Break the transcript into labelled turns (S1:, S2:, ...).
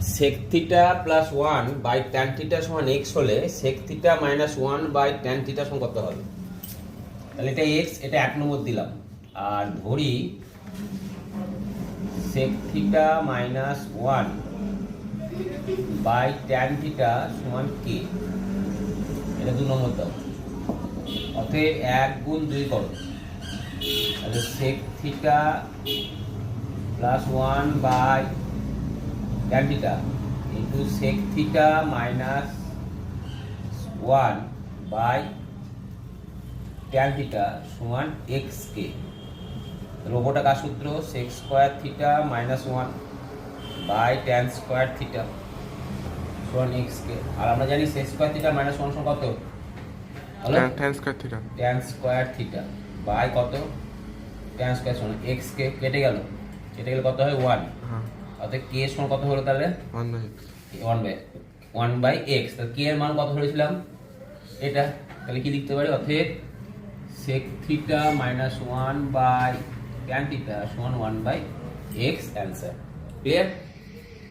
S1: Sec theta plus one by tan theta সমান x হলে sec theta minus one by tan theta সমান কত হবে? তাহলে এটা এক্স এটা এক নম্বর দিলাম। আর ধরি sec theta minus one by tan theta সমান কে এটা দু নম্বর দাও। অতএব এক গুণ দুই করো। তাহলে sec theta plus one by tan theta into sec theta minus one by tan theta সমান এক্স কে রোবোটা কার সূত্র? Sec square theta minus one by tan square theta সমান এক্স কে আর আমরা জানি sec square theta minus one সমান কত? হলো
S2: tan square theta
S1: tan square theta by কত? ট্যান স্কোয়ার সমান এক্স কে কেটে গেল? কেটে গেলে কত হয়? ওয়ান
S2: হ্যাঁ।
S1: অর্থাৎ কে সমান কত হলো তাহলে?
S2: One by
S1: one by x তাহলে কে এর মান কত ধরেছিলাম? এটা। তাহলে কি লিখতে পারি? অর্থাৎ sec theta minus one by tan theta সমান one by x answer clear